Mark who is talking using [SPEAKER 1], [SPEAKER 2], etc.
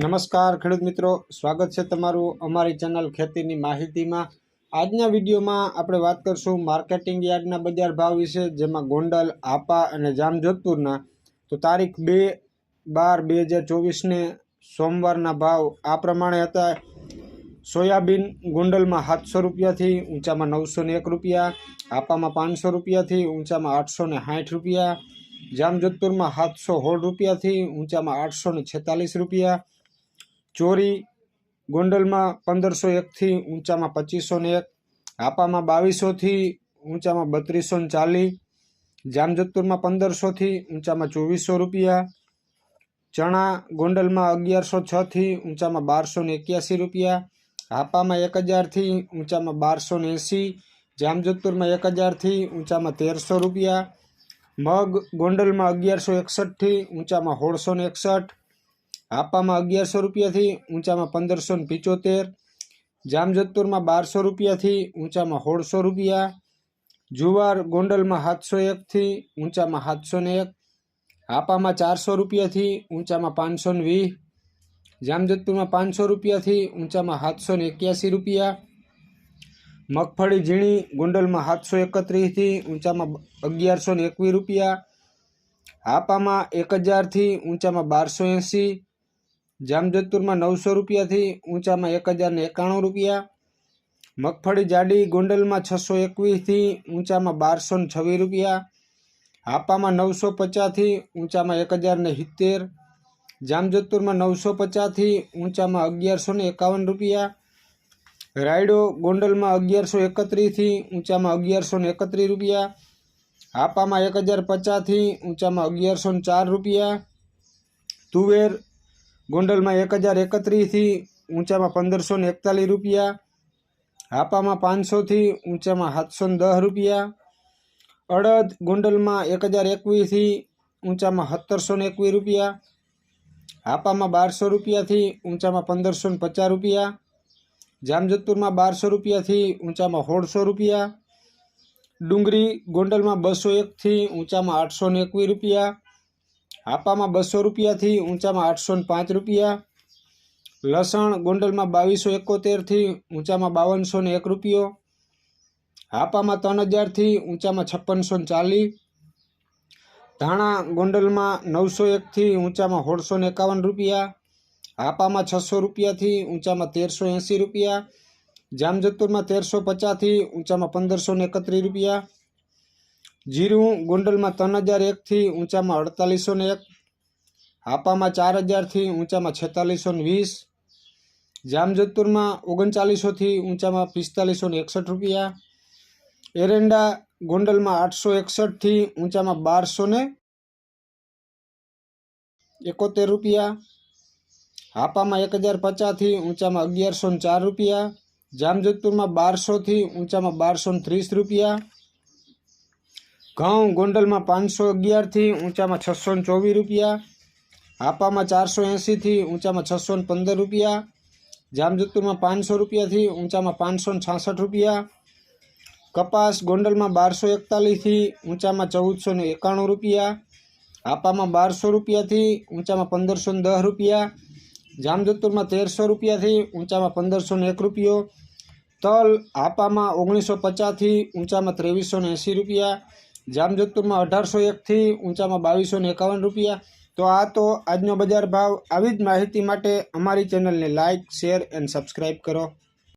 [SPEAKER 1] નમસ્કાર ખેડૂત મિત્રો, સ્વાગત છે તમારું અમારી ચેનલ ખેતીની માહિતીમાં. આજના વિડીયોમાં આપણે વાત કરશું માર્કેટિંગ યાર્ડના બજાર ભાવ વિશે, જેમાં ગોંડલ, આપા અને જામજોધપુરના. તો તારીખ બે બાર બે હજાર ચોવીસને સોમવારના ભાવ આ પ્રમાણે હતા. સોયાબીન ગોંડલમાં સાતસો રૂપિયાથી, ઊંચામાં નવસો એક રૂપિયા આપામાં પાંચસો રૂપિયાથી, ઊંચામાં આઠસો ને સાઠ રૂપિયા, જામજોધપુરમાં સાતસો સોળ રૂપિયાથી, ઊંચામાં આઠસો ને છેતાલીસ રૂપિયા ચોરી ગોંડલમાં પંદરસો એકથી ઊંચામાં પચીસો ને એક, હાપામાં બાવીસોથી ઊંચામાં બત્રીસો ને ચાલીસ જામજતપુરમાં પંદરસોથી ઊંચામાં ચોવીસો રૂપિયા, ચણા ગોંડલમાં અગિયારસો છથી ઊંચામાં બારસો ને એક્યાસી રૂપિયા, હાપામાં એક હજારથી ઊંચામાં બારસો ને એંસી, જામજોધપુરમાં એક હજારથી ઊંચામાં તેરસો રૂપિયા, મગ ગોંડલમાં અગિયારસો એકસઠથી ઊંચામાં સોળસો ને એકસઠ હાપામાં અગિયારસો રૂપિયાથી ઊંચામાં પંદરસો ને પિચોતેર જામજોધપુરમાં બારસો રૂપિયાથી ઊંચામાં સોળસો રૂપિયા જુવાર ગોંડલમાં સાતસો એકથી ઊંચામાં સાતસો ને એક હાપામાં ચારસો રૂપિયાથી ઊંચામાં પાંચસો ને વીસ જામજોધપુરમાં પાંચસો રૂપિયાથી ઊંચામાં સાતસો ને એક્યાસી રૂપિયા મગફળી ઝીણી ગોંડલમાં સાતસો એકત્રીસથી ઊંચામાં અગિયારસો ને એકવીસ રૂપિયા હાપામાં એક હજારથી ઊંચામાં બારસો એંસી જામજોધપુરમાં નવસો રૂપિયાથી ઊંચામાં એક હજાર ને એકાણું રૂપિયા મગફળી જાડી ગોંડલમાં છસો એકવીસથી ઊંચામાં બારસો ને છવ્વીસ રૂપિયા હાપામાં નવસો પચાસથી ઊંચામાં એક હજાર ને સિત્તેર જામજોધપુરમાં નવસો પચાસથી ઊંચામાં અગિયારસો ને એકાવન રૂપિયા રાયડો ગોંડલમાં અગિયારસો એકત્રીસથી ઊંચામાં અગિયારસો ને એકત્રીસ રૂપિયા હાપામાં એક હજાર પચાસથી ઊંચામાં અગિયારસો ને ચાર રૂપિયા તુવેર ગોંડલમાં એક હજાર એકત્રીસથી ઊંચામાં પંદરસો ને એકતાલીસ રૂપિયા હાપામાં પાંચસોથી ઊંચામાં સાતસો ને દસ રૂપિયા અડદ ગોંડલમાં એક હજાર એકવીસથી ઊંચામાં સત્તરસો ને એકવીસ રૂપિયા હાપામાં બારસો રૂપિયાથી ઊંચામાં પંદરસો ને પચાસ રૂપિયા જામજોધપુરમાં બારસો રૂપિયાથી ઊંચામાં સોળસો રૂપિયા ડુંગળી ગોંડલમાં બસો એકથી ઊંચામાં આઠસો ને એકવીસ રૂપિયા હાપામાં બસો રૂપિયાથી ઊંચામાં આઠસો પાંચ રૂપિયા. લસણ ગોંડલમાં બાવીસો એકોતેરથી ઊંચામાં બાવનસો એક રૂપિયો. હાપામાં ત્રણ હજારથી ઊંચામાં છપ્પનસો ચાલીસ. ધાણા ગોંડલમાં નવસો એકથી ઊંચામાં સોળસો એકાવન રૂપિયા. હાપામાં છસો રૂપિયાથી ઊંચામાં તેરસો એંસી રૂપિયા. જામજતપુરમાં તેરસો પચાસથી ઊંચામાં પંદરસો એકત્રીસ રૂપિયા. જીરું ગોંડલમાં ત્રણ હજાર એકથી ઊંચામાં અડતાલીસો ને એક હાપામાં ચાર હજારથી ઊંચામાં છેતાલીસો ને વીસ જામજોધપુરમાં ઓગણચાલીસોથી ઊંચામાં પિસ્તાલીસો ને એકસઠ રૂપિયા એરંડા ગોંડલમાં આઠસો એકસઠથી ઊંચામાં બારસો ને એકોતેર રૂપિયા હાપામાં એક હજાર પચાસથી ઊંચામાં અગિયારસો ને ચાર રૂપિયા જામજોધપુરમાં બારસોથી ઊંચામાં બારસો ને ત્રીસ રૂપિયા ઘઉં ગોંડલમાં પાંચસો અગિયારથી ઊંચામાં છસો ને ચોવીસ રૂપિયા, હાપામાં ચારસો એંસીથી ઊંચામાં છસો ને પંદર રૂપિયા, જામજોધપુરમાં પાંચસો રૂપિયાથી ઊંચામાં પાંચસો ને છાસઠ રૂપિયા, કપાસ ગોંડલમાં બારસો એકતાલીસથી ઊંચામાં ચૌદસો ને એકાણું રૂપિયા, હાપામાં બારસો રૂપિયાથી ઊંચામાં પંદરસો ને દસ રૂપિયા, જામજોધપુરમાં તેરસો રૂપિયાથી ઊંચામાં પંદરસો ને એક રૂપિયો, તલ હાપામાં ઓગણીસો પચાસથી ઊંચામાં ત્રેવીસો ને એંસી રૂપિયા જામજોધપુરમાં અઢારસો એકથી ઊંચામાં બાવીસો એકાવન રૂપિયા. તો આ તો આજનો બજાર ભાવ. આવી જ માહિતી માટે અમારી ચેનલને લાઇક શેર, એન્ડ સબસ્ક્રાઈબ કરો.